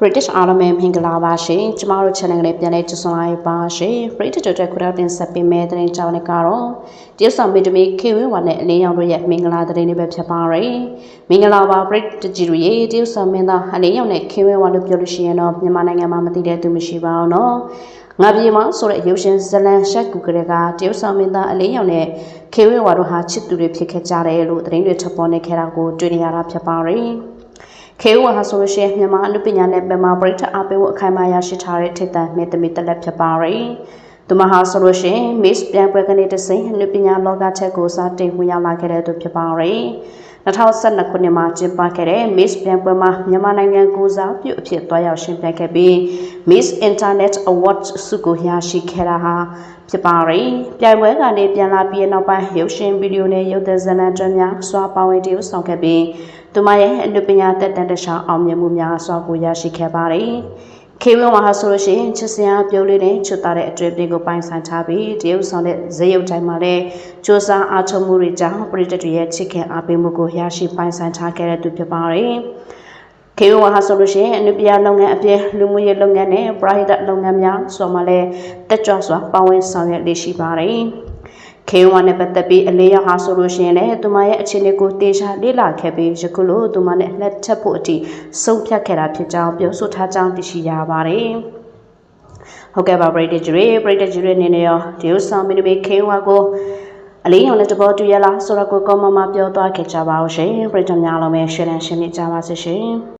British အားလုံးပဲမင်္ဂလာပါရှင်ကျမတို့ channel လေးပြန်လည်ကြိုဆိုလိုက်ပါရှင် British တို့အတွက်ခုတော့တင်ဆက်ပေးမယ့်သတင်းကြောင်းတွေကတော့တရုတ်ဆောင်မီတမီခေဝင်းဝါနဲ့အလင်းရောင်တို့ရဲ့မင်္ဂလာသတင်းတွေပဲဖြစ်ပါရယ်မင်္ဂလာပါ British ကြီးတို့ရဲ့တရုတ်ဆောင်မင်းသားအလင်းရောင်နဲ့ခေဝင်းဝါလို့ပြောလို့ရှိရင်တော့မြန်မာနိုင်ငံမှာမသိတဲ့သူမရှိပါဘူးနော်ငါပြေမဆိုတဲ့ရုပ်ရှင်ဇလန်ရှက်ကူကလေးကတရုတ်ဆောင်မင်းသားအလင်းရောင်နဲ့ခေဝင်းဝါတို့ဟာချစ်သူတွေဖြစ်ခဲ့ကြတယ်လို့သတင်းတွေထပ်ပေါ်နေခဲ့တာကိုတွေ့နေရတာဖြစ်ပါရယ် ခေဝဟာဆိုလို့ရှိရင်မြန်မာအနုပညာနဲ့မြန်မာပရိသတ်အပေးဖို့အခိုင်အမာရရှိထားတဲ့ထိပ်တန်းမေတ္တမီတက်လက်ဖြစ်ပါရယ်။သူမဟာဆိုလို့ရှိရင် Miss ပြန်ပွဲကနေတစိမ့်အနုပညာလောကချက်ကိုစတင်ဝင်ရောက်လာခဲ့တဲ့သူဖြစ်ပါရယ်။ 2012ခုနှစ်မှာကျင်းပခဲ့တဲ့ Miss ပြန်ပွဲမှာမြန်မာနိုင်ငံကိုစားပြုအဖြစ်တွားရောက်ရှင်ပြိုင်ခဲ့ပြီး Miss Internet Award ဆုကိုရရှိခဲ့တာဟာဖြစ်ပါရယ်။ပြိုင်ပွဲကနေပြန်လာပြီးနောက်ပိုင်းရုပ်ရှင်ဗီဒီယိုနဲ့ရုပ်သံဇာတ်လမ်းတွေများစွာပါဝင်တည်ဆောင်ခဲ့ပြီးသူမရဲ့အနုပညာတက်တန်တခြားအောင်မြင်မှုများစွာကိုရရှိခဲ့ပါတယ်။ ခေဝင်းဝါဟာဆိုလို့ရှိရင်ချစ်စရာပြုံးလေးနဲ့ချွတ်သားတဲ့အတွေ့အကြုံကိုပိုင်ဆိုင်ထားပြီးတရုတ်ဆောင်တဲ့ဇေယုတ်တိုင်းမှာလည်းစ조사အားထုတ်မှုတွေကြောင့်ပရိသတ်တွေရဲ့ချစ်ခင်အားပေးမှုကိုရရှိပိုင်ဆိုင်ထားခဲ့တဲ့သူဖြစ်ပါတယ်။ခေဝဝါဟာဆိုလို့ရှိရင်အနုပညာလုပ်ငန်းအပြင်လူမှုရေးလုပ်ငန်းနဲ့ပရိသတ်လုပ်ငန်းများဆိုမှလည်းတက်ကြွစွာပါဝင်ဆောင်ရွက်လေ့ရှိပါတယ်။ ခေဝါနဲ့ပတ်သက်ပြီးအလေးရဟာဆိုလို့ရှိရင်လည်းသူမရဲ့အခြေအနေကိုတေချာလေ့လာခဲ့ပြီးယခုလိုသူမနဲ့လက်ထပ်ဖို့အထိဆုံးဖြတ်ခဲ့တာဖြစ်ကြောင်းပြောဆိုထားကြောင်းသိရှိရပါတယ်။ဟုတ်ကဲ့ပါပရိသတ်ကြီးတွေပရိသတ်ကြီးတွေအနေနဲ့ရောဒီဥဆောင်မင်းတို့ခေဝါကိုအလေးရောနဲ့တဘောတူရလားဆိုတော့ကိုကောမမပြောသွားခဲ့ကြပါဦးရှင်ပရိသတ်များလုံးပဲရှင်းလင်းရှင်းပြကြပါစေရှင်။